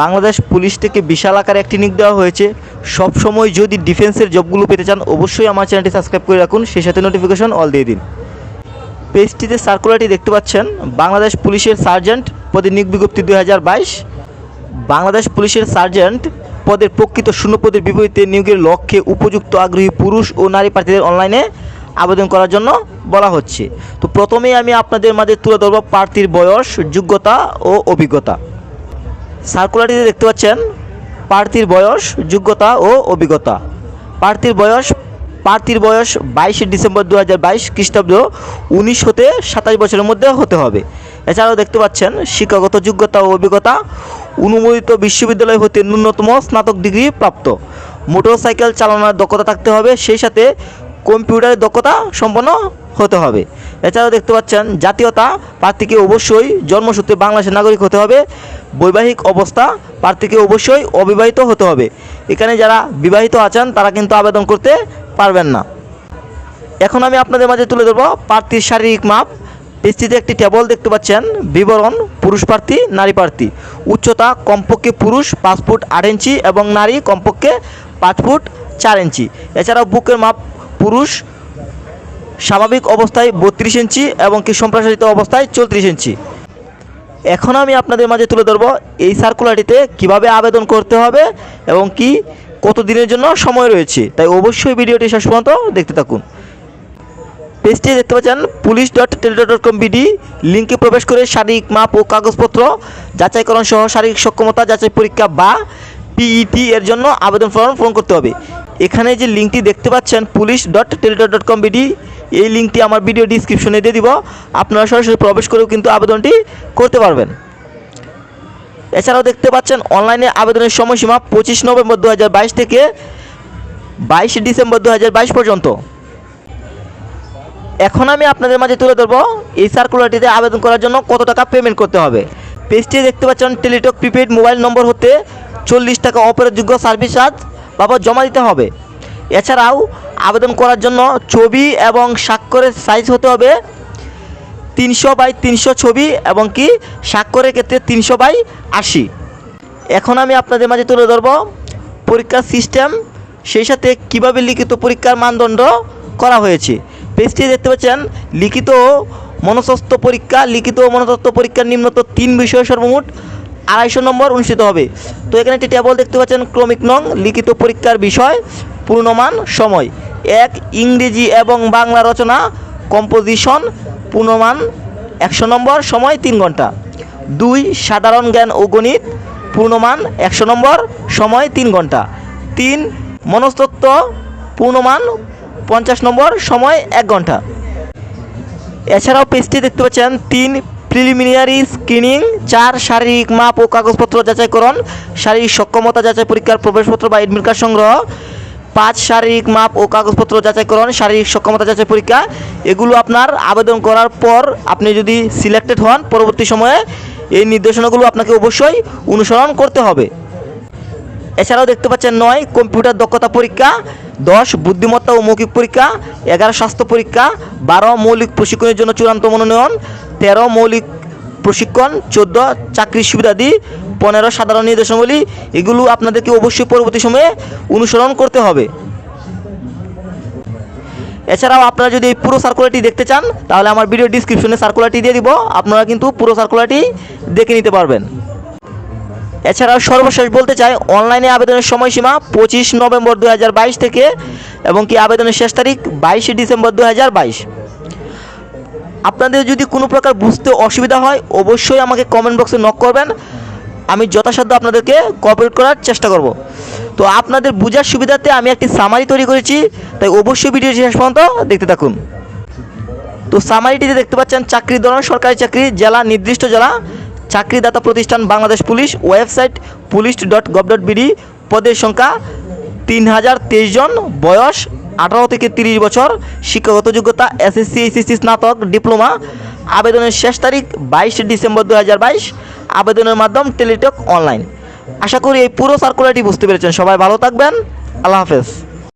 Bangladesh police থেকে বিশাল আকারে একটি নিক দেওয়া হয়েছে। সব সময় যদি ডিফেন্সের জবগুলো পেতে চান, অবশ্যই আমার চ্যানেলটি সাবস্ক্রাইব করে রাখুন। সেই সাথে নোটিফিকেশন অল দিয়ে দিন। পেজটিতে সার্কুলারটি দেখতে পাচ্ছেন, বাংলাদেশ পুলিশের সার্জেন্ট পদে নিয়োগ বিজ্ঞপ্তি দু হাজার বাইশ। বাংলাদেশ পুলিশের সার্জেন্ট পদের প্রকৃত শূন্য পদের বিপরীতে নিয়োগের লক্ষ্যে উপযুক্ত আগ্রহী পুরুষ ও নারী প্রার্থীদের অনলাইনে আবেদন করার জন্য বলা হচ্ছে। তো প্রথমেই আমি আপনাদের মাঝে তুলে ধরব প্রার্থীর বয়স, যোগ্যতা ও অভিজ্ঞতা। সার্কুলারটিতে দেখতে পাচ্ছেন প্রার্থীর বয়স, যোগ্যতা ও অভিজ্ঞতা। প্রার্থীর বয়স প্রার্থীর বয়স বাইশে ডিসেম্বর দু হাজার বাইশ, খ্রিস্টাব্দ উনিশ হতে সাতাশ বছরের মধ্যে হতে হবে। এছাড়াও দেখতে পাচ্ছেন শিক্ষাগত যোগ্যতা ও অভিজ্ঞতা, অনুমোদিত বিশ্ববিদ্যালয় হতে ন্যূনতম স্নাতক ডিগ্রি প্রাপ্ত। মোটরসাইকেল চালানোর দক্ষতা থাকতে হবে, সেই সাথে কম্পিউটারের দক্ষতা সম্পন্ন হতে হবে। এছাড়াও দেখতে পাচ্ছেন, জাতীয়তা প্রার্থীকে অবশ্যই জন্মসূত্রে বাংলাদেশের নাগরিক হতে হবে। বৈবাহিক অবস্থা প্রার্থীকে অবশ্যই অবিবাহিত হতে হবে। এখানে যারা বিবাহিত আছেন, তারা কিন্তু আবেদন করতে পারবেন না। এখন আমি আপনাদের মাঝে তুলে ধরবো প্রার্থীর শারীরিক মাপ। পেজটিতে একটি টেবল দেখতে পাচ্ছেন, বিবরণ, পুরুষ প্রার্থী, নারী প্রার্থী। উচ্চতা কমপক্ষে পুরুষ পাঁচ ফুট আট ইঞ্চি এবং নারী কমপক্ষে পাঁচ ফুট চার ইঞ্চি। এছাড়াও বুকের মাপ পুরুষ, স্বাভাবিক অবস্থায় বত্রিশ ইঞ্চি এবং কি সম্প্রসারিত অবস্থায় চৌত্রিশ ইঞ্চি। এখন আমি আপনাদের মাঝে তুলে ধরবো এই সার্কুলারটিতে কীভাবে আবেদন করতে হবে এবং কি কত দিনের জন্য সময় রয়েছে। তাই অবশ্যই ভিডিওটি শেষ পর্যন্ত দেখতে থাকুন। পেজটি দেখতে পাচ্ছেন police dot teletalk dot com BD. লিঙ্কে প্রবেশ করে শারীরিক মাপ ও কাগজপত্র যাচাইকরণ সহ শারীরিক সক্ষমতা যাচাই পরীক্ষা বা পিইটি এর জন্য আবেদন ফর্ম পূরণ করতে হবে। এখানে যে লিঙ্কটি দেখতে পাচ্ছেন police dot teletalk dot com BD এই লিঙ্কটি আমার ভিডিও ডিসক্রিপশনে দিয়ে দিব। আপনারা সরাসরি প্রবেশ করেও কিন্তু আবেদনটি করতে পারবেন। এছাড়াও দেখতে পাচ্ছেন অনলাইনে আবেদনের সময়সীমা পঁচিশ নভেম্বর দু হাজার বাইশ থেকে বাইশে ডিসেম্বর দু হাজার বাইশ পর্যন্ত। এখন আমি আপনাদের মাঝে তুলে ধরবো, এই সার্কুলারটিতে আবেদন করার জন্য কত টাকা পেমেন্ট করতে হবে। পেজটি দেখতে পাচ্ছেন টেলিটক প্রিপেড মোবাইল নম্বর হতে চল্লিশ টাকা অপরাধযোগ্য সার্ভিস চার্জ বাবদ জমা দিতে হবে। এছাড়াও আবেদন করার জন্য ছবি এবং স্বাক্ষরের সাইজ হতে হবে তিনশো বাই তিনশো ছবি এবং কি স্বাক্ষরের ক্ষেত্রে তিনশো বাই আশি। এখন আমি আপনাদের মাঝে তুলে ধরবো পরীক্ষার সিস্টেম সেই সাথে কীভাবে লিখিত পরীক্ষার মানদণ্ড করা হয়েছে। পেজটি দেখতে পাচ্ছেন, লিখিত ও মনস্তত্ব পরীক্ষা, লিখিত ও মনস্তত্ব পরীক্ষার নিম্নত তিন বিষয় সর্বমোট। আড়াইশো নম্বর অনুষ্ঠিত হবে। তো এখানে একটি টেবল দেখতে পাচ্ছেন ক্রমিক নং, লিখিত পরীক্ষার বিষয়, পূর্ণমান সময়। এক, ইংরেজি এবং বাংলা রচনা কম্পোজিশন পূর্ণমান একশো নম্বর, সময় তিন ঘণ্টা। দুই, সাধারণ জ্ঞান ও গণিত, পূর্ণমান একশো নম্বর, সময় তিন ঘণ্টা। তিন, মনস্তত্ত্ব, পূর্ণমান পঞ্চাশ নম্বর, সময় এক ঘণ্টা। এছাড়াও পেজটি দেখতে পাচ্ছেন তিন প্রিলিমিনারি স্ক্রিনিং, চার শারীরিক মাপ ও কাগজপত্র যাচাইকরণ, শারীরিক সক্ষমতা যাচাই পরীক্ষার প্রবেশপত্র বা এডমিট কার্ড সংগ্রহ, পাঁচ শারীরিক মাপ ও কাগজপত্র যাচাইকরণ, শারীরিক সক্ষমতা যাচাই পরীক্ষা, এগুলো আপনার আবেদন করার পর আপনি যদি সিলেক্টেড হন, পরবর্তী সময়ে এই নির্দেশনাগুলো আপনাকে অবশ্যই অনুসরণ করতে হবে। এছাড়াও দেখতে পাচ্ছেন নয়, কম্পিউটার দক্ষতা পরীক্ষা দশ, বুদ্ধিমত্তা ও মৌখিক পরীক্ষা, এগারো, স্বাস্থ্য পরীক্ষা, বারো, মৌলিক প্রশিক্ষণের জন্য চূড়ান্ত মনোনয়ন, তেরো, মৌলিক প্রশিক্ষণ, চোদ্দ চাকরির সুবিধাদি, পনেরো, সাধারণ নির্দেশনাবলী এগুলো আপনাদেরকে অবশ্যই পরবর্তী সময়ে অনুসরণ করতে হবে। এছাড়াও আপনারা যদি এই পুরো সার্কুলারটি দেখতে চান, তাহলে আমার ভিডিও ডিসক্রিপশনে সার্কুলারটি দিয়ে দিব, আপনারা কিন্তু পুরো সার্কুলারটি দেখে নিতে পারবেন। এছাড়াও সর্বশেষ বলতে চাই, অনলাইনে আবেদনের সময়সীমা পঁচিশ নভেম্বর দু হাজার বাইশ থেকে এবং কি আবেদনের শেষ তারিখ বাইশে ডিসেম্বর দু হাজার বাইশ। আপনাদের যদি কোনো প্রকার বুঝতে অসুবিধা হয়, অবশ্যই আমাকে কমেন্ট বক্সে নক করবেন। আমি যথাসাধ্য আপনাদেরকে কোঅপারেট করার চেষ্টা করব। তো আপনাদের বোঝার সুবিধাতে আমি একটি সামারি তৈরি করেছি, তাই অবশ্যই ভিডিওটি শেষ পর্যন্ত দেখতে থাকুন। তো সামারিটিতে দেখতে পাচ্ছেন চাকরির ধরন সরকারি চাকরি, জেলা, নির্দিষ্ট জেলা। চাকরিদাতা প্রতিষ্ঠান Bangladesh police website police dot gov dot BD, পদের সংখ্যা তিন হাজার তেইশ জন, বয়স আঠারো থেকে তিরিশ বছর, শিক্ষাগত যোগ্যতা এসএসসি, এইচএসসি স্নাতক, ডিপ্লোমা। আবেদনের শেষ তারিখ বাইশে ডিসেম্বর দু হাজার বাইশ। আবেদনের মাধ্যম টেলিটক অনলাইন। আশা করি এই পুরো সার্কুলারটি বুঝতে পেরেছেন। সবাই ভালো থাকবেন। আল্লাহ হাফেজ।